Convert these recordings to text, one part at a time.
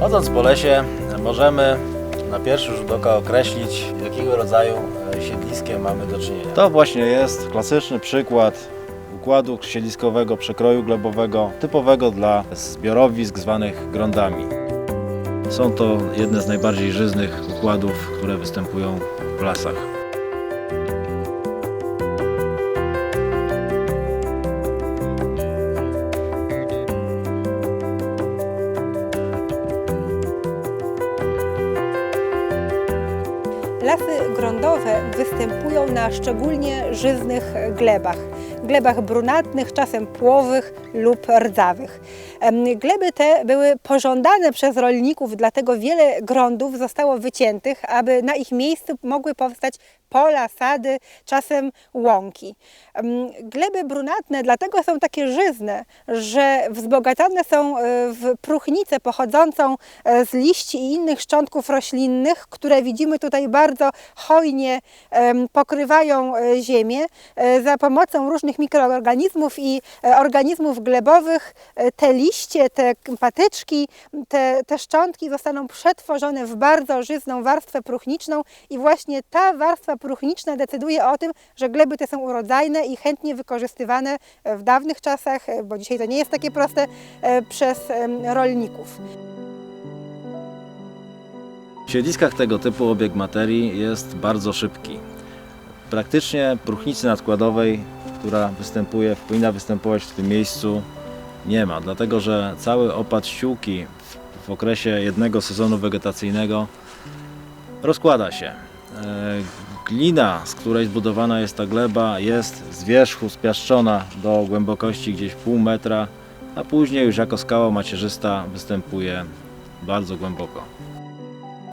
Chodząc po lesie możemy na pierwszy rzut oka określić, jakiego rodzaju e, siedliskiem mamy do czynienia. To właśnie jest klasyczny przykład układu siedliskowego przekroju glebowego, typowego dla zbiorowisk zwanych grądami. Są to jedne z najbardziej żyznych układów, które występują w lasach. Grądowe występują na szczególnie żyznych glebach. Glebach brunatnych, czasem płowych lub rdzawych. Gleby te były pożądane przez rolników, dlatego wiele grądów zostało wyciętych, aby na ich miejscu mogły powstać pola, sady, czasem łąki. Gleby brunatne dlatego są takie żyzne, że wzbogacane są e, w próchnicę pochodzącą e, z liści i innych szczątków roślinnych, które widzimy tutaj bardzo hojnie pokrywają e, ziemię. Za pomocą różnych mikroorganizmów i organizmów glebowych te te patyczki, te, te szczątki zostaną przetworzone w bardzo żyzną warstwę próchniczną i właśnie ta warstwa próchniczna decyduje o tym, że gleby te są urodzajne i chętnie wykorzystywane w dawnych czasach, bo dzisiaj to nie jest takie proste, e, przez rolników. W siedliskach tego typu obieg materii jest bardzo szybki. Praktycznie próchnicy nadkładowej, która występuje, powinna występować w tym miejscu, nie ma, dlatego że cały opad ściółki w, w okresie jednego sezonu wegetacyjnego rozkłada się. E, Glina, z której zbudowana jest ta gleba, jest z wierzchu spiaszczona do głębokości gdzieś pół metra, a później już jako skała macierzysta występuje bardzo głęboko.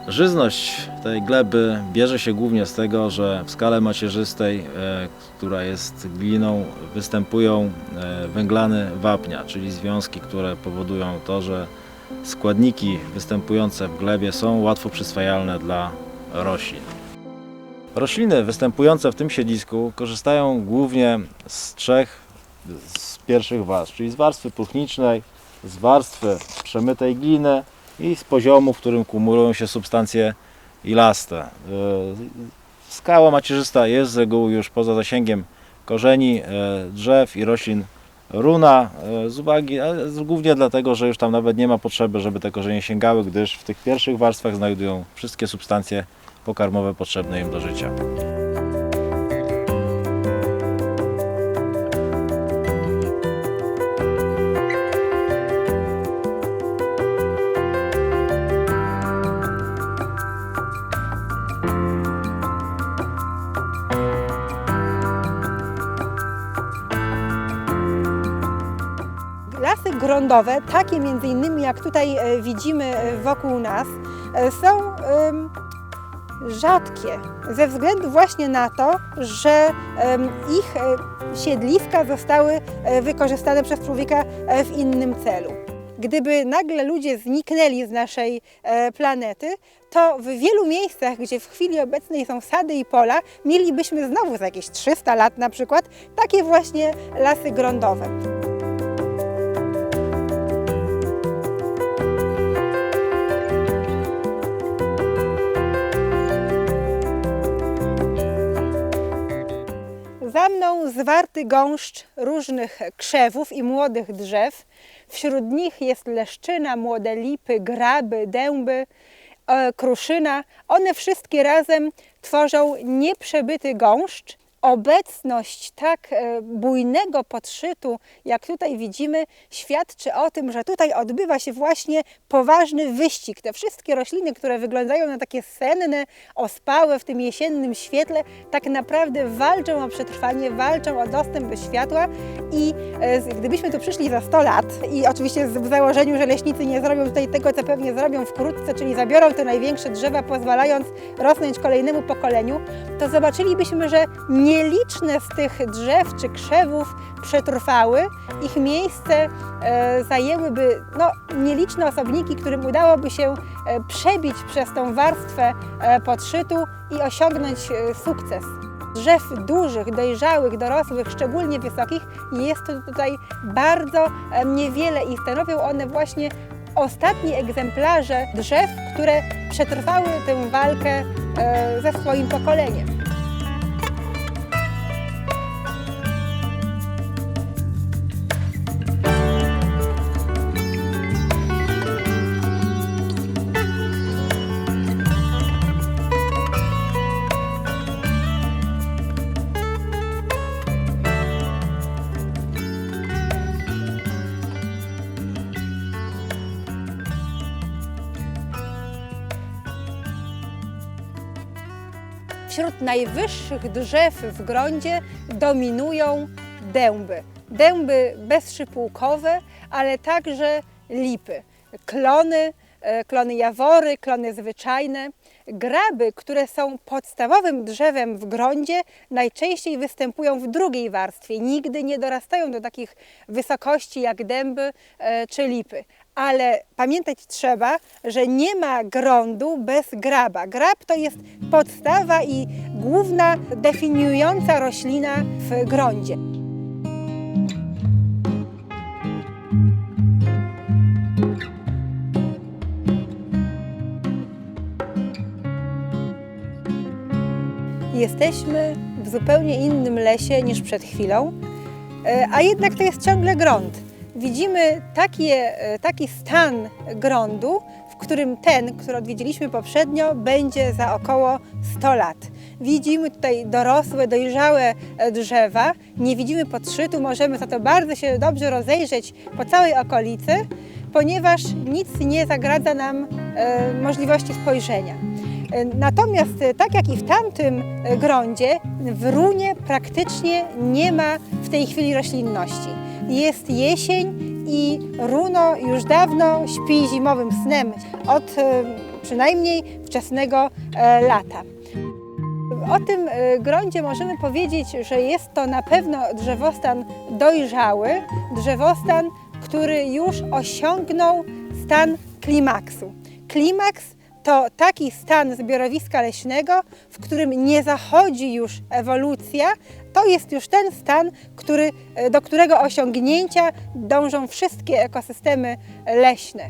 Żyzność tej gleby bierze się głównie z tego, że w skale macierzystej, e, która jest gliną, występują e, węglany wapnia, czyli związki, które powodują to, że składniki występujące w glebie są łatwo przyswajalne dla roślin. Rośliny występujące w tym siedlisku korzystają głównie z trzech z pierwszych warstw, czyli z warstwy puchnicznej, z warstwy przemytej gliny i z poziomu, w którym kumulują się substancje ilaste. Yy, Skała macierzysta jest z reguły już poza zasięgiem korzeni yy, drzew i roślin runa yy, z uwagi, głównie dlatego, że już tam nawet nie ma potrzeby, żeby te korzenie sięgały, gdyż w tych pierwszych warstwach znajdują wszystkie substancje pokarmowe potrzebne im do życia. Takie między innymi jak tutaj e, widzimy e, wokół nas, e, są rzadkie ze względu właśnie na to, że ich siedliska zostały wykorzystane przez człowieka w innym celu. Gdyby nagle ludzie zniknęli z naszej planety, to w wielu miejscach, gdzie w chwili obecnej są sady i pola, mielibyśmy znowu za jakieś 300 lat na przykład takie właśnie lasy grądowe. Za mną zwarty gąszcz różnych krzewów i młodych drzew. Wśród nich jest leszczyna, młode lipy, graby, dęby, e, kruszyna. One wszystkie razem tworzą nieprzebyty gąszcz. Obecność tak e, bujnego podszytu, jak tutaj widzimy, świadczy o tym, że tutaj odbywa się właśnie poważny wyścig. Te wszystkie rośliny, które wyglądają na takie senne, ospałe w tym jesiennym świetle, tak naprawdę walczą o przetrwanie, walczą o dostęp do światła i e, gdybyśmy tu przyszli za 100 lat i oczywiście w założeniu, że leśnicy nie zrobią tutaj tego, co pewnie zrobią wkrótce, czyli zabiorą te największe drzewa, pozwalając rosnąć kolejnemu pokoleniu, to zobaczylibyśmy, że nieliczne z tych drzew czy krzewów przetrwały. Ich miejsce e, zajęłyby no, nieliczne osobniki, którym udałoby się e, przebić przez tą warstwę e, podszytu i osiągnąć sukces. Drzew dużych, dojrzałych, dorosłych, szczególnie wysokich jest tu tutaj bardzo niewiele i stanowią one właśnie ostatnie egzemplarze drzew, które przetrwały tę walkę ze swoim pokoleniem. Wśród najwyższych drzew w grondzie dominują dęby. Dęby bezszypułkowe, ale także lipy, klony, e, klony jawory, klony zwyczajne. Graby, które są podstawowym drzewem w grondzie, najczęściej występują w drugiej warstwie. Nigdy nie dorastają do takich wysokości jak dęby e, czy lipy. Ale pamiętać trzeba, że nie ma grądu bez graba. Grab to jest podstawa i główna definiująca roślina w grondzie. Jesteśmy w zupełnie innym lesie niż przed chwilą, e, a jednak to jest ciągle grąd. Widzimy takie, taki stan grądu, w którym ten, który odwiedziliśmy poprzednio, będzie za około 100 lat. Widzimy tutaj dorosłe, dojrzałe e, drzewa, nie widzimy podszytu, możemy za to bardzo się dobrze rozejrzeć po całej okolicy, ponieważ nic nie zagradza nam e, możliwości spojrzenia. E, Natomiast tak jak i w tamtym grądzie, w runie praktycznie nie ma w tej chwili roślinności. Jest jesień i runo już dawno śpi zimowym snem od e, przynajmniej wczesnego e, lata. O tym e, grądzie możemy powiedzieć, że jest to na pewno drzewostan dojrzały, drzewostan, który już osiągnął stan klimaksu. Klimaks to taki stan zbiorowiska leśnego, w którym nie zachodzi już ewolucja, to jest już ten stan, który, e, do którego osiągnięcia dążą wszystkie ekosystemy leśne.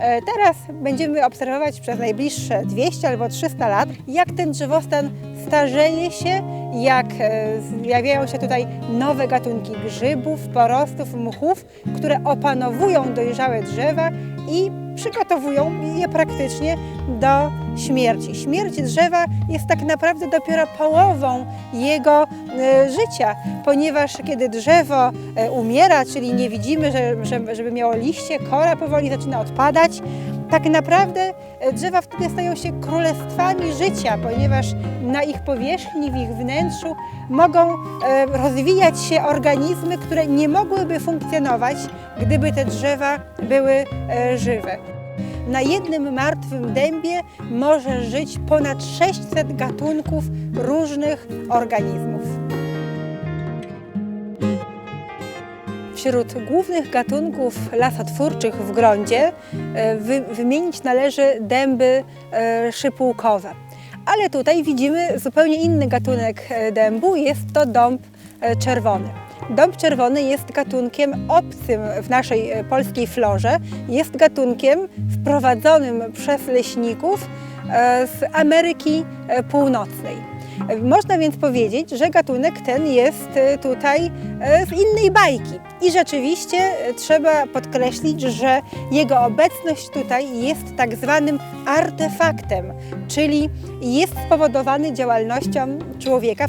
E, Teraz będziemy obserwować przez najbliższe 200 albo 300 lat, jak ten drzewostan starzeje się, jak e, zjawiają się tutaj nowe gatunki grzybów, porostów, mchów, które opanowują dojrzałe drzewa i przygotowują je praktycznie do śmierci. Śmierć drzewa jest tak naprawdę dopiero połową jego e, życia, ponieważ kiedy drzewo e, umiera, czyli nie widzimy, że, że, żeby miało liście, kora powoli zaczyna odpadać, tak naprawdę e, drzewa wtedy stają się królestwami życia, ponieważ na ich powierzchni, w ich wnętrzu mogą e, rozwijać się organizmy, które nie mogłyby funkcjonować, gdyby te drzewa były e, żywe. Na jednym martwym dębie może żyć ponad 600 gatunków różnych organizmów. Wśród głównych gatunków lasotwórczych w grądzie e, wy, wymienić należy dęby e, szypułkowe. Ale tutaj widzimy zupełnie inny gatunek e, dębu, jest to dąb czerwony. Dąb czerwony jest gatunkiem obcym w naszej polskiej florze. Jest gatunkiem wprowadzonym przez leśników z Ameryki Północnej. E, Można więc powiedzieć, że gatunek ten jest e, tutaj e, z innej bajki. I rzeczywiście e, trzeba podkreślić, że jego obecność tutaj jest tak zwanym artefaktem, czyli jest spowodowany działalnością człowieka.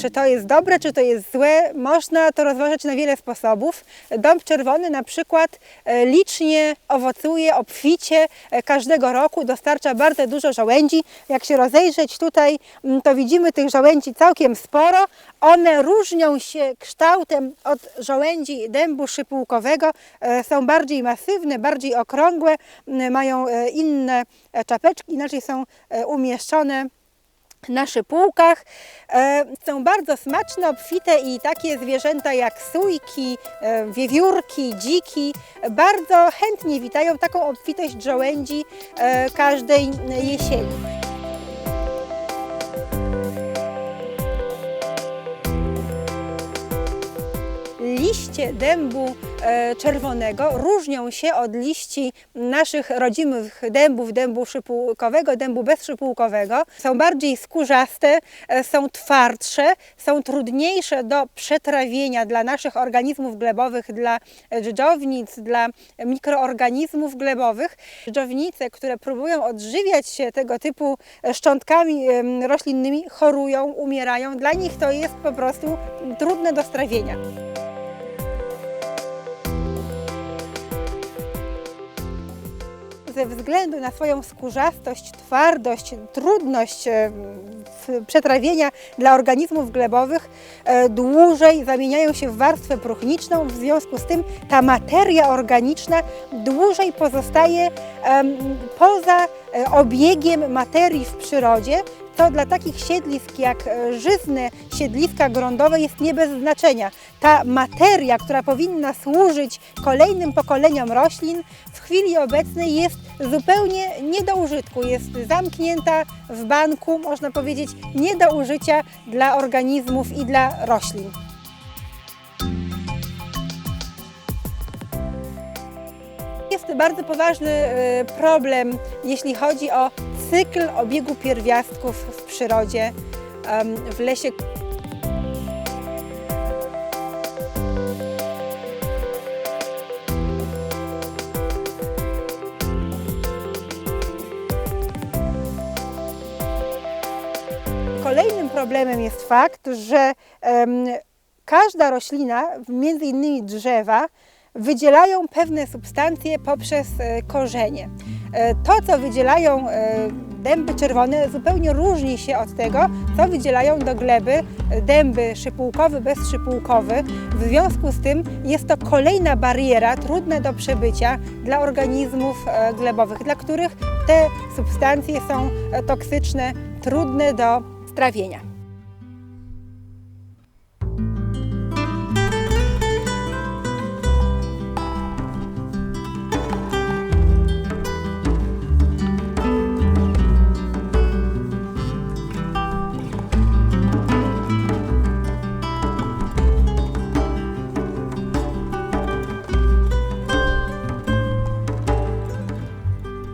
Czy to jest dobre, czy to jest złe, można to rozważać na wiele sposobów. Dąb czerwony na przykład e, licznie owocuje obficie e, każdego roku, dostarcza bardzo dużo żołędzi. Jak się rozejrzeć tutaj, to widzimy tych żołędzi całkiem sporo. One różnią się kształtem od żołędzi dębu szypułkowego. E, Są bardziej masywne, bardziej okrągłe, mają inne czapeczki, inaczej są umieszczone na szypułkach. E, Są bardzo smaczne, obfite i takie zwierzęta jak sójki, e, wiewiórki, dziki bardzo chętnie witają taką obfitość żołędzi e, każdej jesieni. Liście dębu czerwonego różnią się od liści naszych rodzimych dębów, dębu szypułkowego, dębu bezszypułkowego. Są bardziej skórzaste, e, są twardsze, są trudniejsze do przetrawienia dla naszych organizmów glebowych, dla dżdżownic, dla mikroorganizmów glebowych. Dżdżownice, które próbują odżywiać się tego typu szczątkami roślinnymi, chorują, umierają. Dla nich to jest po prostu trudne do strawienia. Ze względu na swoją skórzastość, twardość, trudność e, przetrawienia dla organizmów glebowych e, dłużej zamieniają się w warstwę próchniczną. W związku z tym ta materia organiczna dłużej pozostaje poza e, obiegiem materii w przyrodzie, to dla takich siedlisk jak e, żyzne siedliska gruntowe jest nie bez znaczenia. Ta materia, która powinna służyć kolejnym pokoleniom roślin, w chwili obecnej jest zupełnie nie do użytku. Jest zamknięta w banku, można powiedzieć, nie do użycia dla organizmów i dla roślin. Jest bardzo poważny e, problem, jeśli chodzi o cykl obiegu pierwiastków w przyrodzie, w lesie. Kolejnym problemem jest fakt, że em, każda roślina, między innymi drzewa, wydzielają pewne substancje poprzez e, korzenie. E, To, co wydzielają e, dęby czerwone, zupełnie różni się od tego, co wydzielają do gleby dęby szypułkowy, bezszypułkowy. W związku z tym jest to kolejna bariera, trudna do przebycia dla organizmów glebowych, dla których te substancje są toksyczne, trudne do strawienia.